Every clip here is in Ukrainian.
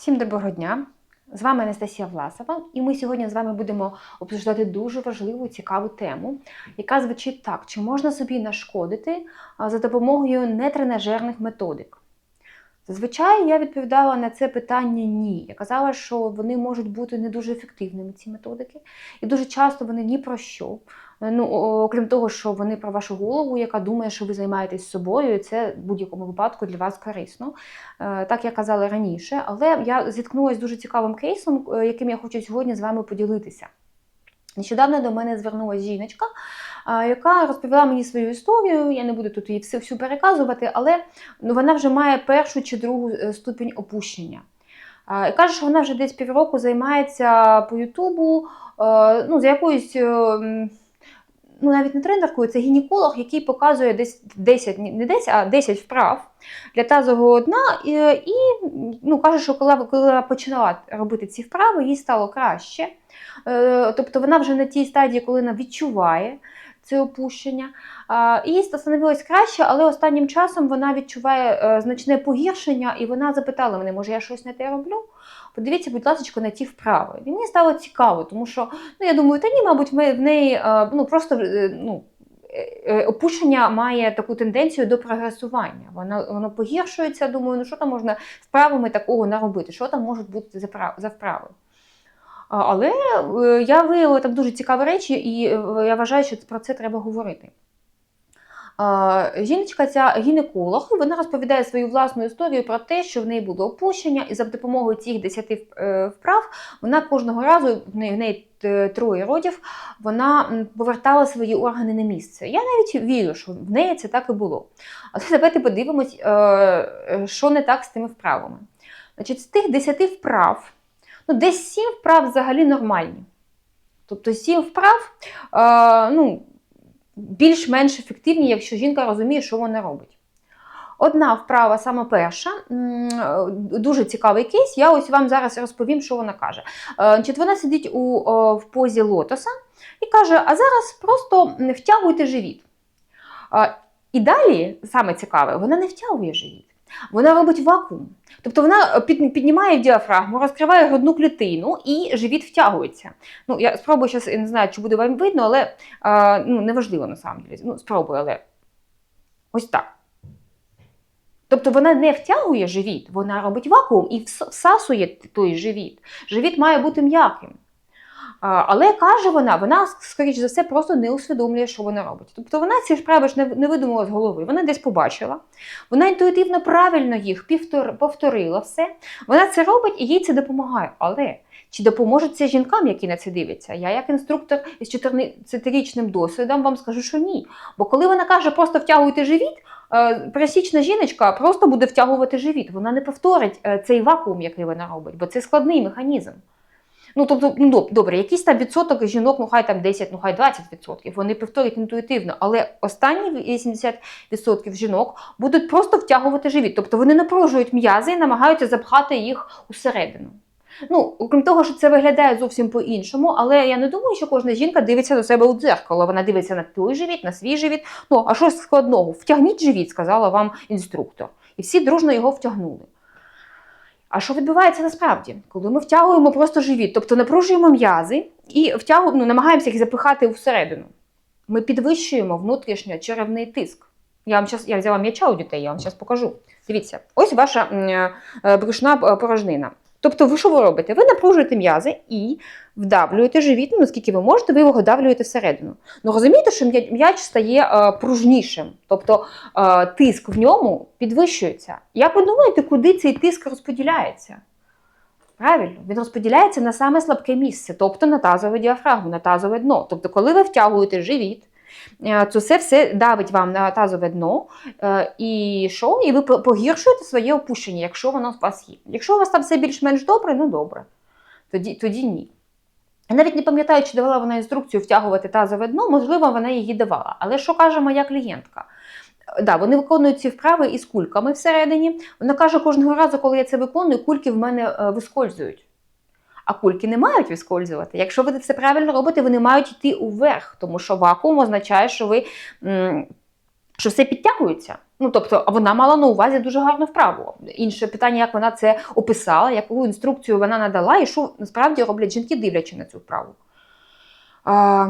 Всім доброго дня! З вами Анастасія Власова, і ми сьогодні з вами будемо обсуждати дуже важливу і цікаву тему, яка звучить так: чи можна собі нашкодити за допомогою нетренажерних методик? Зазвичай я відповідала на це питання ні. Я казала, що вони можуть бути не дуже ефективними, ці методики, і дуже часто вони ні про що. Ну, окрім того, що вони про вашу голову, яка думає, що ви займаєтесь собою, і це в будь-якому випадку для вас корисно. Е, Так я казала раніше, але я зіткнулася з дуже цікавим кейсом, е, яким я хочу сьогодні з вами поділитися. Нещодавно до мене звернулася жіночка, яка розповіла мені свою історію. Я не буду тут її всю, переказувати, але ну, вона вже має першу чи другу е, ступінь опущення. І каже, що вона вже десь півроку займається по Ютубу е, ну, за якоюсь. Ну, навіть не тренеркою, це гінеколог, який показує десь 10, не 10, а 10 вправ для тазового дна. І, і ну, каже, що коли, коли вона починала робити ці вправи, їй стало краще. Е, Тобто вона вже на тій стадії, коли вона відчуває це опущення. Їй становилось краще, але останнім часом вона відчуває е, значне погіршення, і вона запитала мене, може я щось не те роблю? Подивіться, будь ласка, на ті вправи. І мені стало цікаво, тому що ну, я думаю, та ні, мабуть, в неї е, ну, просто е, ну, опущення має таку тенденцію до прогресування. Воно, воно погіршується. Думаю, ну що там можна вправами такого наробити? Що там можуть бути за вправи? Але е, я виявила там дуже цікаві речі, і е, я вважаю, що про це треба говорити. Жіночка, ця гінеколог, вона розповідає свою власну історію про те, що в неї було опущення, і за допомогою цих 10 е, вправ вона кожного разу, в неї, в неї троє родів, вона повертала свої органи на місце. Я навіть вірю, що в неї це так і було. Але давайте подивимось, що не так з тими вправами. Значить, з тих 10 вправ, ну, десь 7 вправ взагалі нормальні. Тобто 7 вправ, е, ну, більш-менш ефективні, якщо жінка розуміє, що вона робить. Одна вправа, саме перша, дуже цікавий кейс. Я ось вам зараз розповім, що вона каже. Е, Значить, вона сидить у, о, в позі лотоса і каже: а зараз просто втягуйте живіт. Е, І далі, саме цікаве, вона не втягує живіт. Вона робить вакуум. Тобто вона піднімає діафрагму, розкриває грудну клітину і живіт втягується. Ну, я спробую зараз, я не знаю, чи буде вам видно, але а, ну, неважливо на. Ну, спробую, але ось так. Тобто вона не втягує живіт, вона робить вакуум і всасує той живіт. Живіт має бути м'яким. Але каже вона, вона, скоріш за все, просто не усвідомлює, що вона робить. Тобто вона ці справи ж не видумала з голови, вона десь побачила, вона інтуїтивно правильно їх повторила все. Вона це робить і їй це допомагає. Але чи допоможе це жінкам, які на це дивляться? Я, як інструктор із 14-річним досвідом, вам скажу, що ні. Бо коли вона каже, просто втягуйте живіт, е, пересічна жіночка просто буде втягувати живіт. Вона не повторить е, цей вакуум, який вона робить, бо це складний механізм. Ну, тобто, ну добре, якийсь там відсоток жінок, ну хай там 10, ну хай 20 відсотків, вони повторять інтуїтивно, але останні 80 відсотків жінок будуть просто втягувати живіт. Тобто вони напружують м'язи і намагаються запхати їх усередину. Ну, окрім того, що це виглядає зовсім по-іншому, але я не думаю, що кожна жінка дивиться до себе у дзеркало. Вона дивиться на той живіт, на свій живіт. Ну, а що складного? Втягніть живіт, сказала вам інструктор. І всі дружно його втягнули. А що відбувається насправді? Коли ми втягуємо просто живіт, тобто напружуємо м'язи і втягуємо, ну, намагаємося їх запихати всередину, ми підвищуємо внутрішньо черевний тиск. Я вам зараз, я взяла м'яча у дітей, я вам зараз покажу. Дивіться, ось ваша е, брюшна е, порожнина. Тобто, ви що ви робите? Ви напружуєте м'язи і вдавлюєте живіт, ну наскільки ви можете, ви його вдавлюєте всередину. Ну розумієте, що м'яч стає е, пружнішим, тобто е, тиск в ньому підвищується. Як ви думаєте, куди цей тиск розподіляється? Правильно, він розподіляється на саме слабке місце, тобто на тазову діафрагму, на тазове дно. Тобто, коли ви втягуєте живіт, це все давить вам на тазове дно, е, і що? І ви погіршуєте своє опущення, якщо воно у вас є. Якщо у вас там все більш-менш добре, ну добре. Тоді, тоді ні. Навіть не пам'ятаю, чи давала вона інструкцію втягувати тазове дно, можливо, вона її давала. Але що каже моя клієнтка? Да, вони виконують ці вправи із кульками всередині. Вона каже, кожного разу, коли я це виконую, кульки в мене е, вискользують. А кульки не мають вискользувати. Якщо ви все правильно робите, вони мають йти уверх, тому що вакуум означає, що ви що все підтягується. Ну, тобто, вона мала на увазі дуже гарну вправу. Інше питання, як вона це описала, яку інструкцію вона надала, і що насправді роблять жінки, дивлячи на цю вправу. А,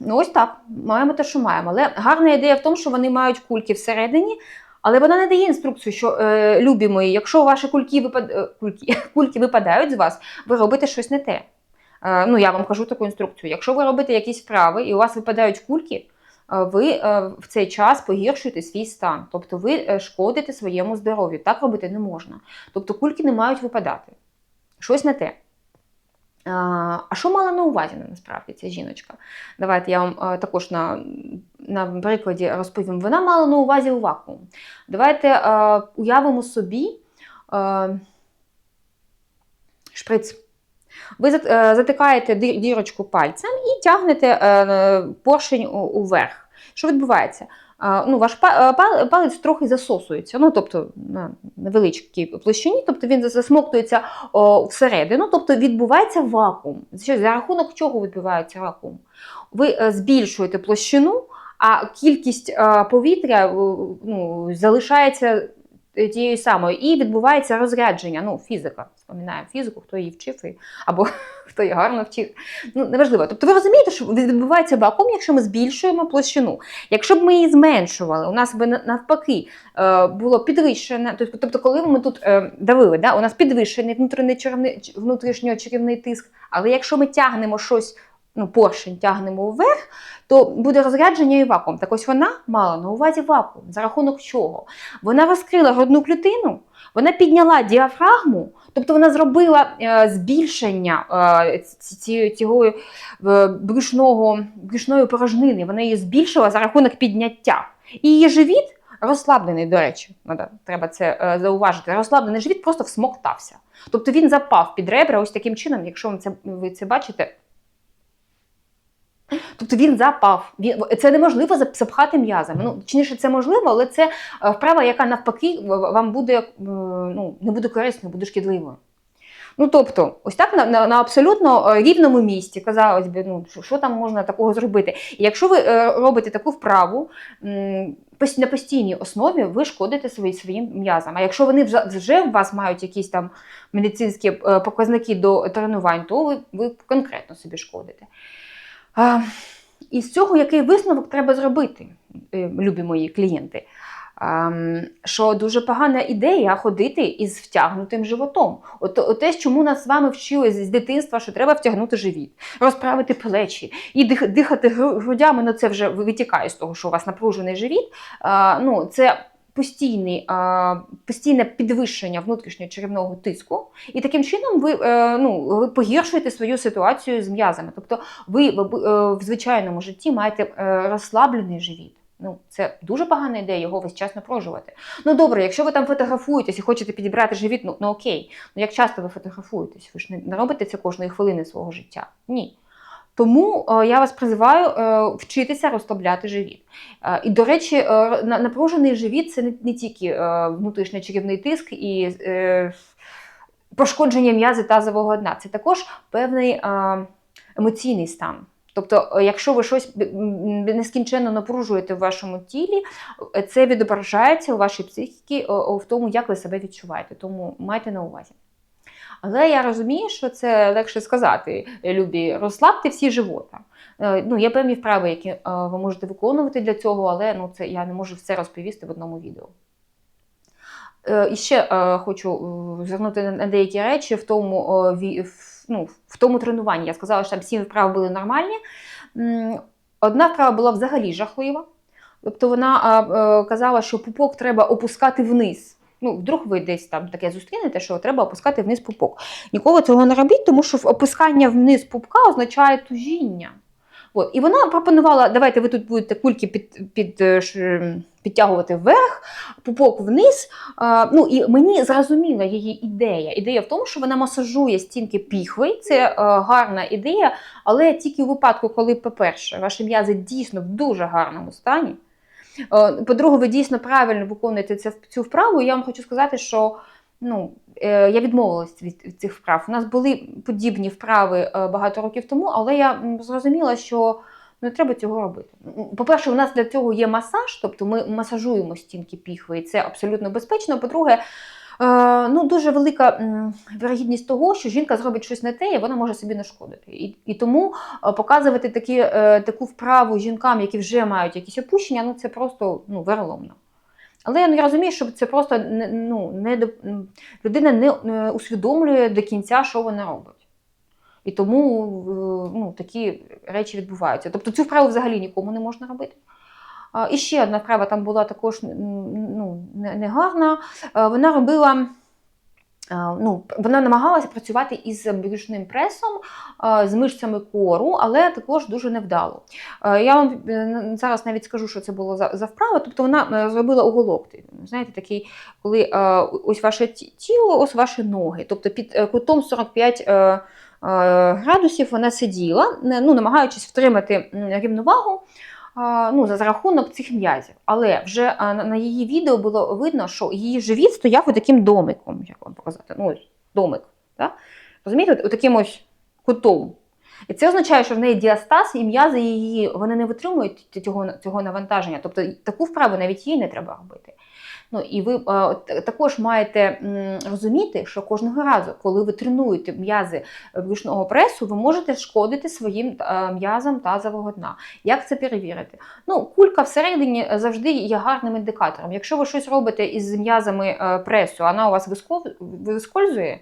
ну, ось так. Маємо те, що маємо. Але гарна ідея в тому, що вони мають кульки всередині, але вона не дає інструкцію, що е, любі мої, якщо ваші кульки, випад... е, кульки, кульки випадають з вас, ви робите щось не те. Е, ну, я вам кажу таку інструкцію. Якщо ви робите якісь вправи і у вас випадають кульки, е, ви е, в цей час погіршуєте свій стан. Тобто ви е, шкодите своєму здоров'ю. Так робити не можна. Тобто кульки не мають випадати. Щось не те. А що мала на увазі насправді ця жіночка? Давайте я вам е, також на на прикладі розповім. Вона мала на увазі вакуум. Давайте е, уявимо собі е, шприц. Ви затикаєте дірочку пальцем і тягнете поршень уверх. Що відбувається? Ну, Ваш палець трохи засосується, ну, тобто на невеличкій площині, тобто він засмоктується всередину, тобто відбувається вакуум. За рахунок чого відбувається вакуум? Ви е, збільшуєте площину, а кількість повітря ну, залишається тією самою, і відбувається розрядження. Ну, фізика. Вспоминаємо фізику, хто її вчив, або хто її гарно вчив. Ну, неважливо. Тобто ви розумієте, що відбувається вакуум, якщо ми збільшуємо площину. Якщо б ми її зменшували, у нас би навпаки е, було підвищене, тобто, коли ми тут е, давили, да, у нас підвищений внутрішньо чарівний тиск, але якщо ми тягнемо щось ну, поршень тягнемо вверх, то буде розрядження і вакуум. Так ось вона мала на увазі вакуум. За рахунок чого? Вона розкрила грудну клітину, вона підняла діафрагму, тобто вона зробила е, збільшення е, цього е, брюшного, брюшної порожнини. Вона її збільшила за рахунок підняття. І її живіт. Розслаблений, до речі, треба це зауважити. Розслаблений живіт просто всмоктався. Тобто він запав під ребра ось таким чином, якщо ви це бачите, Тобто він запав. Він, Це неможливо запхати м'язами. Ну, Чиніше це можливо, але це е, вправа, яка навпаки вам буде е, ну, не буде корисною, буде шкідливою. Ну, тобто, ось так на на, на абсолютно е, рівному місці, казалось би, ну, що, що там можна такого зробити. І якщо ви робите таку вправу на постійній основі, ви шкодите свої, своїм м'язам. А якщо вони вже, вже у вас мають якісь там медицинські показники до тренувань, то ви, ви конкретно собі шкодите. А, І з цього який висновок треба зробити, е, любі мої клієнти? А, що дуже погана ідея ходити із втягнутим животом. От, от те, чому нас з вами вчили з дитинства, що треба втягнути живіт, розправити плечі і дихати грудями, ну це вже витікає з того, що у вас напружений живіт. А, ну, Це постійний, постійне підвищення внутрішнього черевного тиску, і таким чином ви е, ну, ви погіршуєте свою ситуацію з м'язами. Тобто ви в звичайному житті маєте е, розслаблений живіт. Ну, Це дуже погана ідея його весь час напружувати. Ну добре, якщо ви там фотографуєтесь і хочете підібрати живіт, ну, ну окей. Ну як часто ви фотографуєтесь? Ви ж не робите це кожної хвилини свого життя? Ні. Тому е, я вас призиваю е, вчитися розслабляти живіт. Е, і, до речі, напружений живіт це не тільки внутрішній чарівний тиск і пошкодження м'язи тазового дна, це також певний емоційний стан. Тобто, якщо ви щось нескінченно напружуєте в вашому тілі, це відображається у вашій психіці в тому, як ви себе відчуваєте. Тому майте на увазі. Але я розумію, що це легше сказати, любі, розслабте всі живота. Е, ну, Є певні вправи, які е, ви можете виконувати для цього, але ну, це я не можу все розповісти в одному відео. Е, і ще хочу звернути на деякі речі в тому ну, в тому тренуванні. Я сказала, що там сім вправ були нормальні. Одна вправа була взагалі жахлива. Тобто вона казала, що пупок треба опускати вниз. Ну, вдруг ви десь там таке зустрінете, що треба опускати вниз пупок. Ніколи цього не робіть, тому що опускання вниз пупка означає тужіння. От. І вона пропонувала, давайте ви тут будете кульки під, під, е, підтягувати вверх, пупок вниз. А, ну, І мені зрозуміла її ідея. Ідея в тому, що вона масажує стінки піхви, це а, гарна ідея, але тільки у випадку, коли, по-перше, ваші м'язи дійсно в дуже гарному стані. Е, по-друге, ви дійсно правильно виконуєте цю вправу. Я вам хочу сказати, що ну, е, я відмовилась від цих вправ. У нас були подібні вправи е, багато років тому, але я зрозуміла, що Не треба цього робити. По-перше, у нас для цього є масаж, тобто ми масажуємо стінки піхви, і це абсолютно безпечно. По-друге, ну, дуже велика вірогідність того, що жінка зробить щось не те, і вона може собі нашкодити. І, і тому е, показувати такі, е, таку вправу жінкам, які вже мають якісь опущення, ну це просто ну, вероломно. Але я не розумію, що це просто ну, не, людина не, усвідомлює до кінця, що вона робить. І тому е, ну, такі речі відбуваються. Тобто цю вправу взагалі нікому не можна робити. І ще одна вправа там була також ну, негарна. Е, Вона робила. е, Ну, вона намагалася працювати із брюшним пресом, е, з мишцями кору, але також дуже невдало. Я вам зараз навіть скажу, що це було за, за вправа. Тобто вона зробила уголок. Знаєте, такий, коли ось ваше тіло, ось ваші ноги. Тобто під кутом 45 е, е, градусів вона сиділа, ну, намагаючись втримати рівновагу. Ну, за рахунок цих м'язів. Але вже на, її відео було видно, що її живіт стояв таким домиком, як вам показати. Ну, домик. Да? Розумієте, от, таким ось кутом. І це означає, що в неї діастаз і м'язи її вони не витримують цього, цього навантаження. Тобто таку вправу навіть їй не треба робити. Ну і ви е, також маєте розуміти, що кожного разу, коли ви тренуєте м'язи брюшного пресу, ви можете шкодити своїм е, м'язам тазового дна. Як це перевірити? Ну, кулька всередині завжди є гарним індикатором. Якщо ви щось робите із м'язами е, пресу, вона у вас вискользує,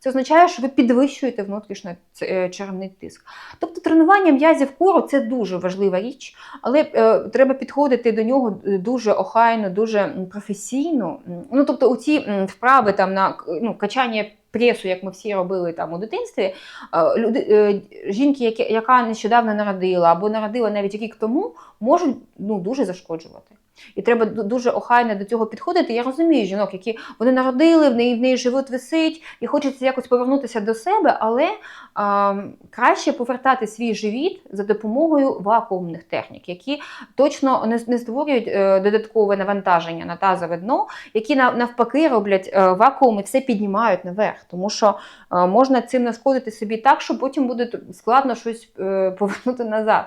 це означає, що ви підвищуєте внутрішній е, черевний тиск. Тобто тренування м'язів кору це дуже важлива річ, але е, треба підходити до нього дуже охайно, дуже професійно. Ну, тобто, у ці вправи там на ну, качання пресу, як ми всі робили там у дитинстві, е, люди, е, жінки, яка нещодавно народила або народила навіть рік тому, можуть ну, дуже зашкоджувати. І треба дуже охайно до цього підходити. Я розумію жінок, які вони народили, в неї в неї живот висить, і хочеться якось повернутися до себе, але а, краще повертати свій живіт за допомогою вакуумних технік, які точно не, не створюють е, додаткове навантаження на тазове дно, які на- навпаки роблять е, вакуум і все піднімають наверх. Тому що е, можна цим нашкодити собі так, що потім буде складно щось е, повернути назад.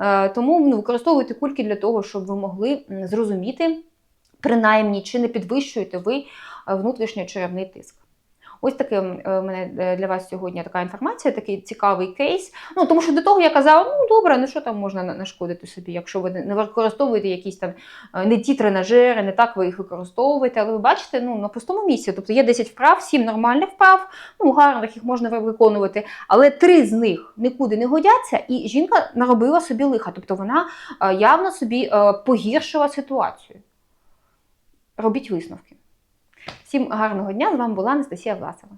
Е, Тому ну, використовуйте кульки для того, щоб ви могли зрозуміти, принаймні, чи не підвищуєте ви е, внутрішній черевний тиск. Ось таке е, в мене е, для вас сьогодні така інформація, такий цікавий кейс. Ну тому що до того я казала, ну добре, ну що там можна нашкодити собі, якщо ви не використовуєте якісь там е, не ті тренажери, не так ви їх використовуєте. Але ви бачите, ну на пустому місці. Тобто є 10 вправ, 7 нормальних вправ, ну гарних їх можна виконувати, але три з них нікуди не годяться, і жінка наробила собі лиха. Тобто вона явно собі погіршила ситуацію. Робіть висновки. Всім гарного дня! З вами була Анастасія Власова.